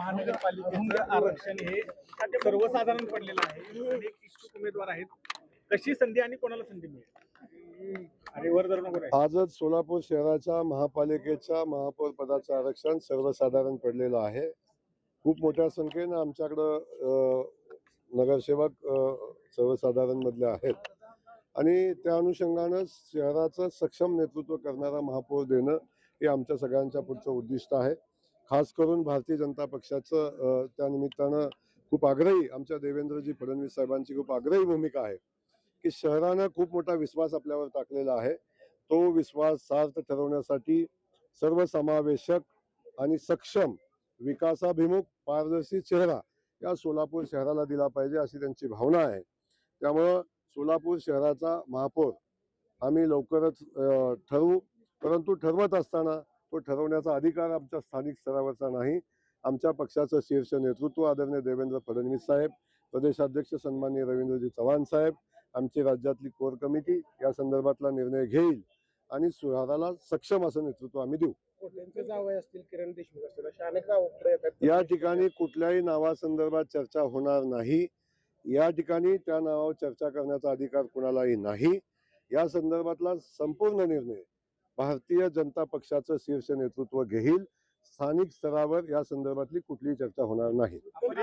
महानगरपालिकेचं आरक्षण हे सर्वसाधारण पडलेलं आहे. अनेक इच्छुक उमेदवार आहेत. कशी संधी आणि कोणाला संधी मिळेल? वर आजच सोलापूर शहराच्या महापालिकेच्या महापौर पदाचं आरक्षण सर्वसाधारण पडलेलं आहे. खूप मोठ्या संख्येनं आमच्याकडं नगरसेवक सर्वसाधारण मधले आहेत. आणि त्या अनुषंगानं शहराचं सक्षम नेतृत्व करणारा महापौर देणं हे आमच्या सगळ्यांच्या पुढचं उद्दिष्ट आहे. खास करून भारतीय जनता पक्षाचं त्या निमित्तानं खूप आग्रही आमच्या देवेंद्रजी फडणवीस साहेबांची खूप आग्रही भूमिका आहे की शहरानं खूप मोठा विश्वास आपल्यावर टाकलेला आहे. तो विश्वास सार्थ ठरवण्यासाठी सर्वसमावेशक आणि सक्षम विकासाभिमुख पारदर्शी चेहरा या सोलापूर शहराला दिला पाहिजे अशी त्यांची भावना आहे. त्यामुळं सोलापूर शहराचा महापौर आम्ही लवकरच ठरवू. परंतु ठरवत असताना तो ठरवण्याचा अधिकार आमच्या स्थानिक स्तरावरचा नाही. आमच्या पक्षाचं शीर्ष नेतृत्व आदरणीय देवेंद्र फडणवीस साहेब प्रदेशाध्यक्ष सन्माननीय रवींद्रजी चव्हाण साहेब आमची राज्यातली कोर कमिटी या संदर्भातला निर्णय घेईल आणि शहराला सक्षम असं नेतृत्व आम्ही देऊ. या ठिकाणी कुठल्याही नावासंदर्भात चर्चा होणार नाही. या ठिकाणी त्या नावावर चर्चा करण्याचा अधिकार कुणालाही नाही. या संदर्भातला संपूर्ण निर्णय भारतीय जनता पक्षाचं शीर्ष नेतृत्व घेईल. स्थानिक स्तरावर या संदर्भातली कुठलीही चर्चा होणार नाही. आपण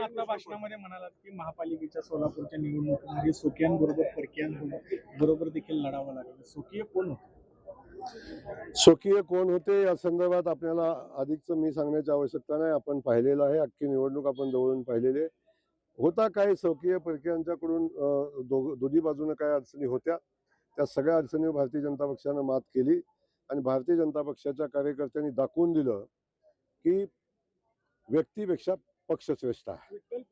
आता भाषणामध्ये म्हणालात की महापालिकेच्या सोलापूरच्या निवडणुकीमध्ये सोकियांबरोबर परकियांबरोबर बरोबर देखील लढावं लागेल. सोकिय कोण होते? स्वकीय कोण होते या संदर्भात आपल्याला अधिकच मी सांगण्याची आवश्यकता नाही. आपण पाहिलेलं आहे. अख्खी निवडणूक आपण जवळून पाहिलेली होता काय स्वकीय परकीयांच्याकडून दोघ- दोन्ही बाजूने काय अडचणी होत्या? त्या सगळ्या अडचणीवर भारतीय जनता पक्षानं मात केली आणि भारतीय जनता पक्षाच्या कार्यकर्त्यांनी दाखवून दिलं की व्यक्तीपेक्षा पक्ष श्रेष्ठ आहे. विठ्ठल